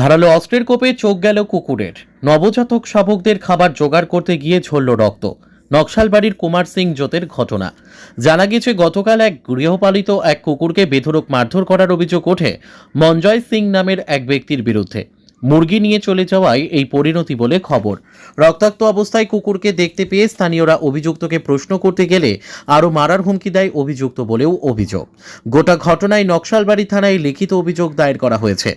ধারালো অস্ত্রের কোপে চোখ গেল কুকুরের। নবজাতক শাবকদের খাবার জোগাড় করতে গিয়ে ঝরল রক্ত। নকশালবাড়ির কুমার সিং জোতের ঘটনা। জানা গেছে গতকাল এক গৃহপালিত এক কুকুরকে বেধরক মারধর করার অভিযোগ ওঠে মঞ্জয় সিং নামের এক ব্যক্তির বিরুদ্ধে। মুরগি নিয়ে চলে যাওয়ায় এই পরিণতি বলে খবর। রক্তাক্ত অবস্থায় কুকুরকে দেখতে পেয়ে স্থানীয়রা অভিযুক্তকে প্রশ্ন করতে গেলে আরও মারার হুমকি দেয় অভিযুক্ত বলেও অভিযোগ। গোটা ঘটনায় নকশালবাড়ি থানায় লিখিত অভিযোগ দায়ের করা হয়েছে।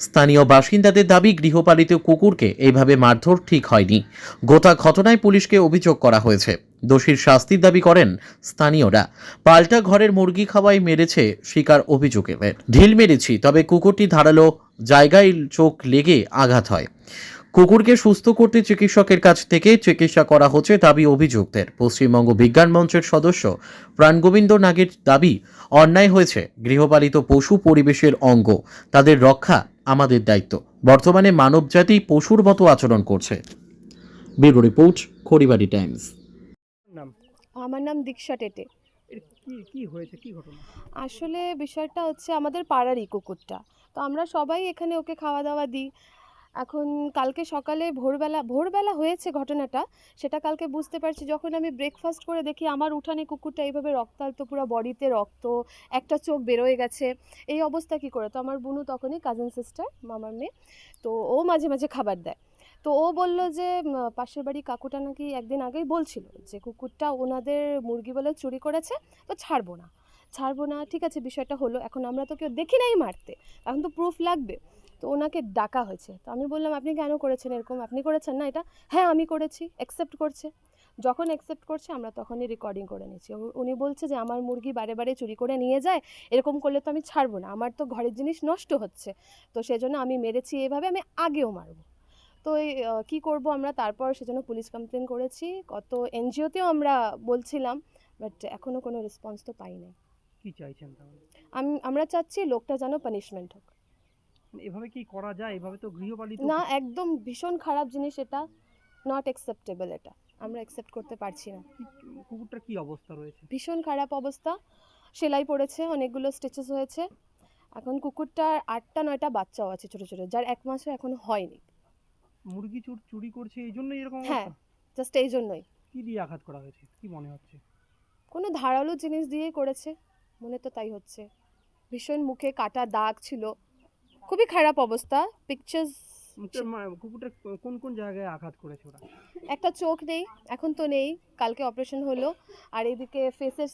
স্থানীয় বাসিন্দাদের দাবি, গৃহপালিত কুকুরকে এইভাবে মারধর ঠিক হয়নি। গোটা ঘটনায় পুলিশকে অভিযোগ করা হয়েছে। দোষীর শাস্তির দাবি করেন স্থানীয়রা। পাল্টা ঘরের মুরগি খাওয়াই মেরেছে শিকার অভিযোগের ঢিল মেরেছি, তবে কুকুরটি ধারালো জায়গায় চোখ লেগে আঘাত হয়। কুকুরকে সুস্থ করতে চিকিৎসকের কাছ থেকে চিকিৎসা করা হচ্ছে দাবি অভিযুক্তের। পশ্চিমবঙ্গ বিজ্ঞান মঞ্চের সদস্য প্রাণগোবিন্দ নাগের দাবি, অন্যায় হয়েছে গৃহপালিত পশু পরিবেশের অঙ্গ। তাদের রক্ষা আমাদের দায়িত্ব। বর্তমানে মানবজাতি পশুর মতো আচরণ করছে। Bureau report Kharibari Times. আমার নাম দীক্ষা টেটে। কি কি হয়েছে? কি ঘটনা? আসলে বিষয়টা হচ্ছে আমাদের পাড়ারই কুকুরটা তো আমরা সবাই এখানে ওকে খাওয়া দাওয়া দিই। এখন কালকে সকালে ভোরবেলা ভোরবেলা হয়েছে ঘটনাটা সেটা কালকে বুঝতে পারছি। যখন আমি ব্রেকফাস্ট করে দেখি আমার উঠানে কুকুরটা এইভাবে রক্তাল্ত পুরো বডিতে রক্ত একটা চোখ বেরোয় গেছে। এই অবস্থা কি করে? তো আমার বুনু তখনই কাজিন সিস্টার মামার মেয়ে তো ও মাঝে মাঝে খাবার দেয়। তো ও বলল যে পাশের বাড়ি কাকুটা নাকি একদিন আগেই বলছিল যে, কুকুরটা ওনাদের মুরগি বলে চুরি করেছে, তো ছাড়বো না। ছাড়বো না, ঠিক আছে, বিষয়টা হলো, এখন আমরা তো কেউ দেখি নাই মারতে, এখন তো প্রুফ লাগবে। তো ওনাকে ডাকা হয়েছে। তো আমি বললাম, আপনি কেন করেছেন এরকম? আপনি করেছেন না এটা? হ্যাঁ আমি করেছি অ্যাকসেপ্ট করছে। যখন অ্যাকসেপ্ট করছে, আমরা তখনই রেকর্ডিং করে নিচ্ছি উনি বলছে যে, আমার মুরগি বারে বারে চুরি করে নিয়ে যায়, এরকম করলে তো আমি ছাড়বো না, আমার তো ঘরের জিনিস নষ্ট হচ্ছে। তো সেজন্য আমি মেরেছি, এভাবে আমি আগেও মারবো। তো কী করব আমরা? তারপর সেজন্য পুলিশ কমপ্লেন করেছি। কত এনজিওতেও আমরা বলছিলাম বাট এখনও কোনো রেসপন্স তো পাই নাই কি চাইছেন আমি আমরা চাচ্ছি লোকটা যেন পানিশমেন্ট হোক। এভাবে কি করা যায়? এভাবে তো গৃহপালিত না একদম ভীষণ খারাপ জিনিস এটা। নট অ্যাকসেপ্টেবল এটা। আমরা অ্যাকসেপ্ট করতে পারছি না। কুকুরটার কি অবস্থা রয়েছে? ভীষণ খারাপ অবস্থা। সেলাই পড়েছে অনেকগুলো স্টিচেস হয়েছে। এখন কুকুরটার আটটা নয়টা বাচ্চাও আছে ছোটো ছোটো যার এক মাসও এখনও হয়নি। মুরগি চুর চুরি করছে এই জন্যই এরকম হ্যাঁ। জাস্ট এই জন্যই। কি দিয়ে আঘাত করা হয়েছে? কি মনে হচ্ছে? কোনো ধারালো জিনিস দিয়েই করেছে মনে তো তাই হচ্ছে। ভীষণ মুখে কাটা দাগ ছিল। খুবই খারাপ অবস্থা পিকচার্স কুকুরটা কোন কোন জায়গায় আঘাত করেছে ওরা? একটা চোখ নেই এখন তো নেই কালকে অপারেশন হলো আর এইদিকে ফেসের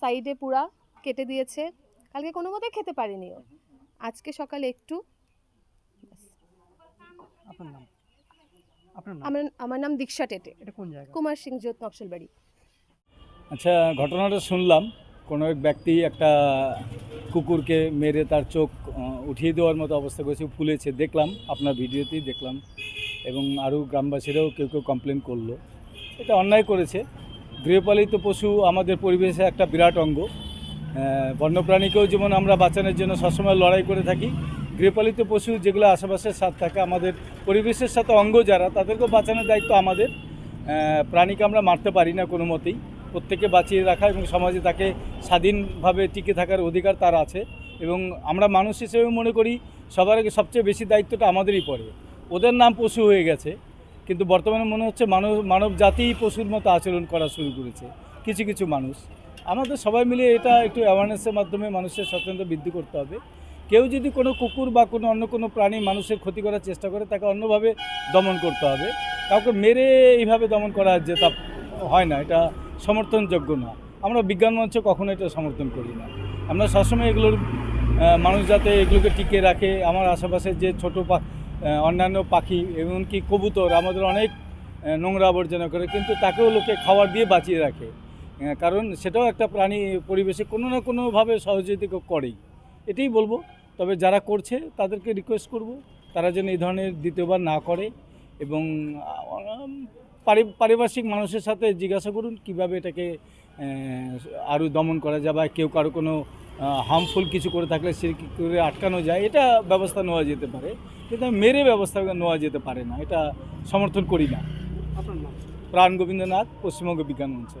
সাইডে পুরা কেটে দিয়েছে। কালকে কোনো মতে খেতে পারিনি ও। আজকে সকালে একটু আপনার নাম? আমার আমার নাম দীক্ষা টেটে। এটা কুমার সিং জোত নকশালবাড়ি। আচ্ছা ঘটনাটা শুনলাম। কোনো এক ব্যক্তি একটা কুকুরকে মেরে তার চোখ উঠিয়ে দেওয়ার মতো অবস্থা করেছে ফুলেছে। দেখলাম আপনার ভিডিওতেই দেখলাম। এবং আরও গ্রামবাসীরাও কেউ কেউ কমপ্লেন করল। এটা অন্যায় করেছে। গৃহপালিত পশু আমাদের পরিবেশে একটা বিরাট অঙ্গ। বন্যপ্রাণীকেও যেমন আমরা বাঁচানোর জন্য সবসময় লড়াই করে থাকি গৃহপালিত পশু যেগুলো আশেপাশের সাথে থাকে, আমাদের পরিবেশের সাথে অঙ্গ যারা, তাদেরকেও বাঁচানোর দায়িত্ব আমাদের। প্রাণীকে আমরা মারতে পারি না কোনো মতেই। প্রত্যেকে বাঁচিয়ে রাখা এবং সমাজে তাকে স্বাধীনভাবে টিকে থাকার অধিকার তার আছে এবং আমরা মানুষ হিসেবে মনে করি সবার আগে সবচেয়ে বেশি দায়িত্বটা আমাদেরই পড়ে। ওদের নাম পশু হয়ে গেছে, কিন্তু বর্তমানে মনে হচ্ছে মানব মানব জাতিই পশুর মতো আচরণ করা শুরু করেছে, কিছু কিছু মানুষ। আমাদের সবাই মিলে এটা একটু অ্যাওয়ারনেসের মাধ্যমে মানুষের সচেতনতা বৃদ্ধি করতে হবে। কেউ যদি কোনো কুকুর বা কোনো অন্য কোনো প্রাণী মানুষের ক্ষতি করার চেষ্টা করে, তাকে অন্যভাবে দমন করতে হবে। কাউকে মেরে এইভাবে দমন করা যে তা হয় না, এটা সমর্থনযোগ্য না। আমরা বিজ্ঞান মঞ্চ কখনো এটা সমর্থন করি না। আমরা সবসময় এগুলোর মানুষ যাতে এগুলোকে টিকে রাখে। আমার আশেপাশে যে ছোটো অন্যান্য পাখি, এমনকি কবুতর, আমাদের অনেক নোংরা আবর্জনা করে, কিন্তু তাকেও লোকে খাবার দিয়ে বাঁচিয়ে রাখে। কারণ সেটাও একটা প্রাণী পরিবেশে কোনো না কোনোভাবে সহযোগিতা করেই। এটাই বলব। তবে যারা করছে তাদেরকে রিকোয়েস্ট করব তারা যেন এই ধরনের দ্বিতীয়বার না করে এবং পারিপার্শ্বিক মানুষের সাথে জিজ্ঞাসা করুন কীভাবে এটাকে আরও দমন করা যায় বা কেউ কারও কোনো হার্মফুল কিছু করে থাকলে সে কী করে আটকানো যায় এটা ব্যবস্থা নেওয়া যেতে পারে। কিন্তু মেরে ব্যবস্থা নেওয়া যেতে পারে না এটা সমর্থন করি না। প্রাণ গোবিন্দনাথ পশ্চিমবঙ্গ বিজ্ঞান মঞ্চ।